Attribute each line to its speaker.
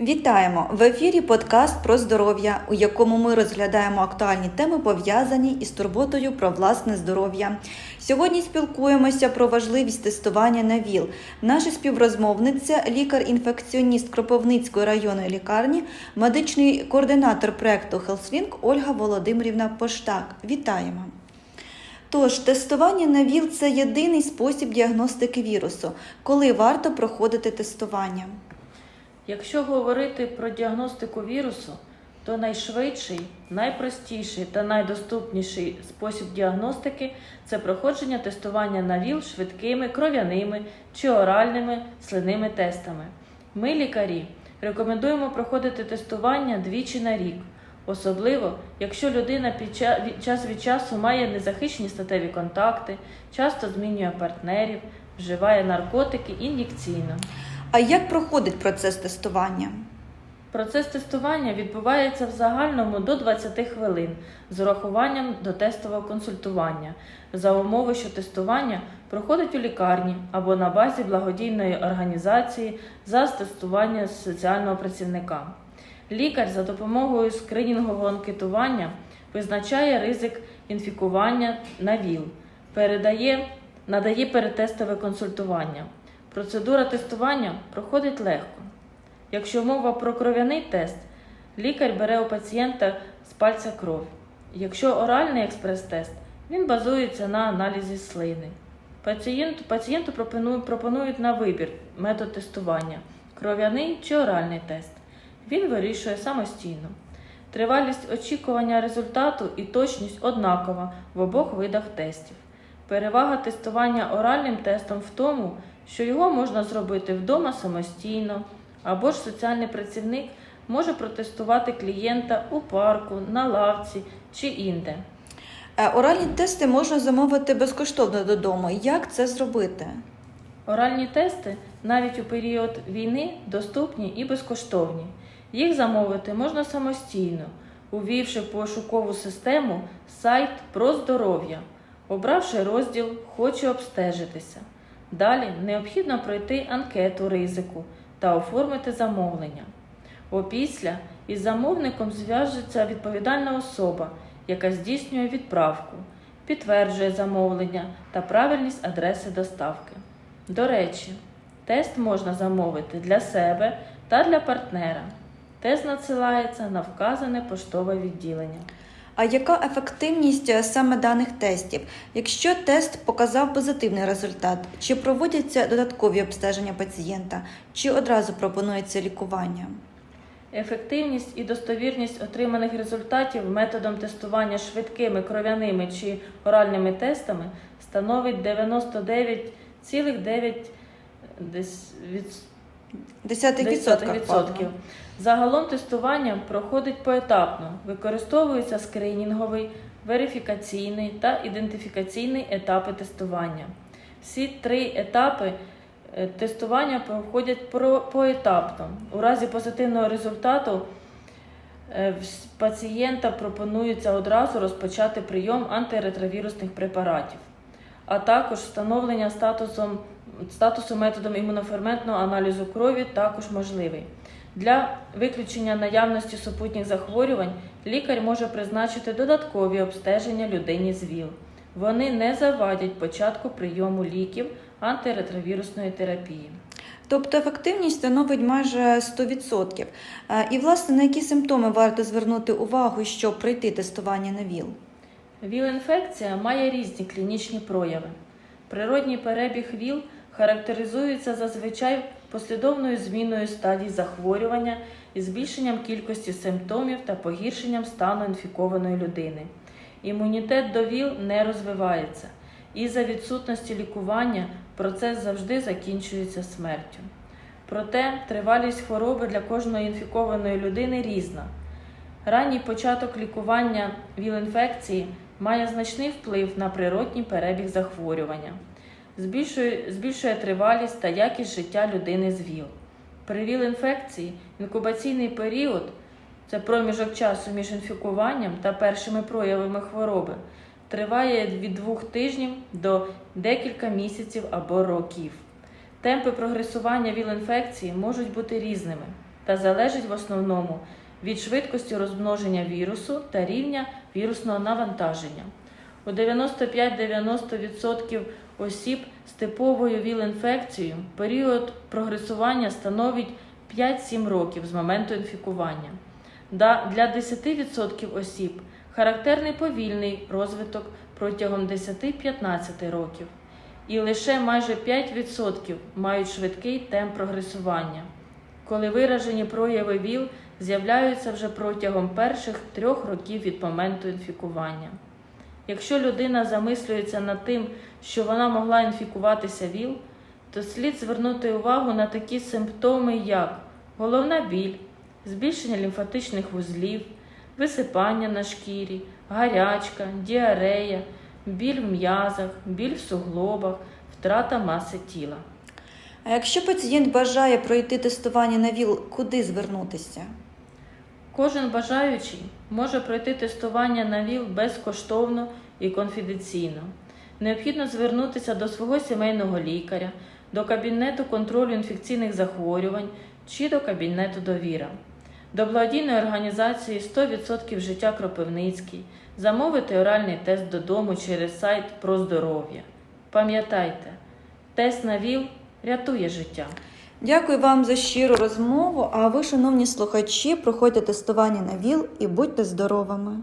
Speaker 1: Вітаємо в ефірі подкаст про здоров'я, у якому ми розглядаємо актуальні теми, пов'язані із турботою про власне здоров'я. Сьогодні спілкуємося про важливість тестування на ВІЛ. Наша співрозмовниця, лікар-інфекціоніст Кропивницької районної лікарні, медичний координатор проекту HealthLink Ольга Володимирівна Поштак. Вітаємо! Тож, тестування на ВІЛ це єдиний спосіб діагностики вірусу. Коли варто проходити тестування?
Speaker 2: Якщо говорити про діагностику вірусу, то найшвидший, найпростіший та найдоступніший спосіб діагностики це проходження тестування на ВІЛ швидкими кров'яними чи оральними слинними тестами. Ми, лікарі, рекомендуємо проходити тестування двічі на рік, особливо якщо людина під час від часу має незахищені статеві контакти, часто змінює партнерів, вживає наркотики ін'єкційно.
Speaker 1: А як проходить процес тестування?
Speaker 2: Процес тестування відбувається в загальному до 20 хвилин з урахуванням до тестового консультування за умови, що тестування проходить у лікарні або на базі благодійної організації за тестування соціального працівника. Лікар за допомогою скринінгового анкетування визначає ризик інфікування на ВІЛ, передає, надає перетестове консультування. Процедура тестування проходить легко. Якщо мова про кров'яний тест, лікар бере у пацієнта з пальця кров. Якщо оральний експрес-тест, він базується на аналізі слини. Пацієнту, пацієнту пропоную- пропонують на вибір метод тестування кров'яний чи оральний тест. Він вирішує самостійно. Тривалість очікування результату і точність однакова в обох видах тестів. Перевага тестування оральним тестом в тому, що його можна зробити вдома самостійно, або ж соціальний працівник може протестувати клієнта у парку, на лавці чи інде.
Speaker 1: Е, Оральні тести можна замовити безкоштовно додому. Як це зробити?
Speaker 2: Оральні тести навіть у період війни доступні і безкоштовні. Їх замовити можна самостійно, увівши пошукову систему сайт про здоров'я, обравши розділ Хочу обстежитися. Далі необхідно пройти анкету ризику та оформити замовлення. Опісля із замовником зв'яжеться відповідальна особа, яка здійснює відправку, підтверджує замовлення та правильність адреси доставки. До речі, тест можна замовити для себе та для партнера. Тест надсилається на вказане поштове відділення.
Speaker 1: А яка ефективність е, саме даних тестів? Якщо тест показав позитивний результат, чи проводяться додаткові обстеження пацієнта, чи одразу пропонується лікування?
Speaker 2: Ефективність і достовірність отриманих результатів методом тестування швидкими кров'яними чи оральними тестами становить 99,9%. десь від-
Speaker 1: 10%.
Speaker 2: 10%. Загалом тестування проходить поетапно. Використовуються скринінговий, верифікаційний та ідентифікаційний етапи тестування. Всі три етапи е, тестування проходять поетапно. У разі позитивного результату е, пацієнта пропонується одразу розпочати прийом антиретровірусних препаратів, а також встановлення статусом, статусу методом імуноферментного аналізу крові також можливий. Для виключення наявності супутніх захворювань лікар може призначити додаткові обстеження людині з ВІЛ. Вони не завадять початку прийому ліків антиретровірусної терапії.
Speaker 1: Тобто ефективність становить майже 100%. Е, І, власне, на які симптоми варто звернути увагу, щоб пройти тестування на ВІЛ?
Speaker 2: ВІЛ-інфекція має різні клінічні прояви. Природній перебіг ВІЛ характеризується зазвичай послідовною зміною стадій захворювання і збільшенням кількості симптомів та погіршенням стану інфікованої людини. Імунітет до ВІЛ не розвивається, і за відсутності лікування процес завжди закінчується смертю. Проте тривалість хвороби для кожної інфікованої людини різна. Ранній початок лікування ВІЛ-інфекції має значний вплив на природній перебіг захворювання, збільшує, збільшує тривалість та якість життя людини з ВІЛ. При ВІЛ-інфекції інкубаційний період це проміжок часу між інфікуванням та першими проявами хвороби, триває від двох тижнів до декілька місяців або років. Темпи прогресування ВІЛ-інфекції можуть бути різними. та залежить в основному від швидкості розмноження вірусу та рівня вірусного навантаження. У 95-90% осіб з типовою ВІЛ-інфекцією період прогресування становить 5-7 років з моменту інфікування. Для 10% осіб характерний повільний розвиток протягом 10-15 років, і лише майже 5% мають швидкий темп прогресування, коли виражені прояви ВІЛ з'являються вже протягом перших трьох років від моменту інфікування. Якщо людина замислюється над тим, що вона могла інфікуватися ВІЛ, то слід звернути увагу на такі симптоми, як головна біль, збільшення лімфатичних вузлів, висипання на шкірі, гарячка, діарея, біль в м'язах, біль в суглобах, втрата маси тіла.
Speaker 1: А якщо пацієнт бажає пройти тестування на ВІЛ, куди звернутися?
Speaker 2: Кожен бажаючий може пройти тестування на ВІЛ безкоштовно і конфіденційно. Необхідно звернутися до свого сімейного лікаря, до кабінету контролю інфекційних захворювань чи до кабінету довіра, до благодійної організації 100% життя Кропивницький, замовити оральний тест додому через сайт про здоров'я. Пам'ятайте, тест на ВІЛ рятує життя.
Speaker 1: Дякую вам за щиру розмову. А ви, шановні слухачі, проходьте тестування на ВІЛ і будьте здоровими.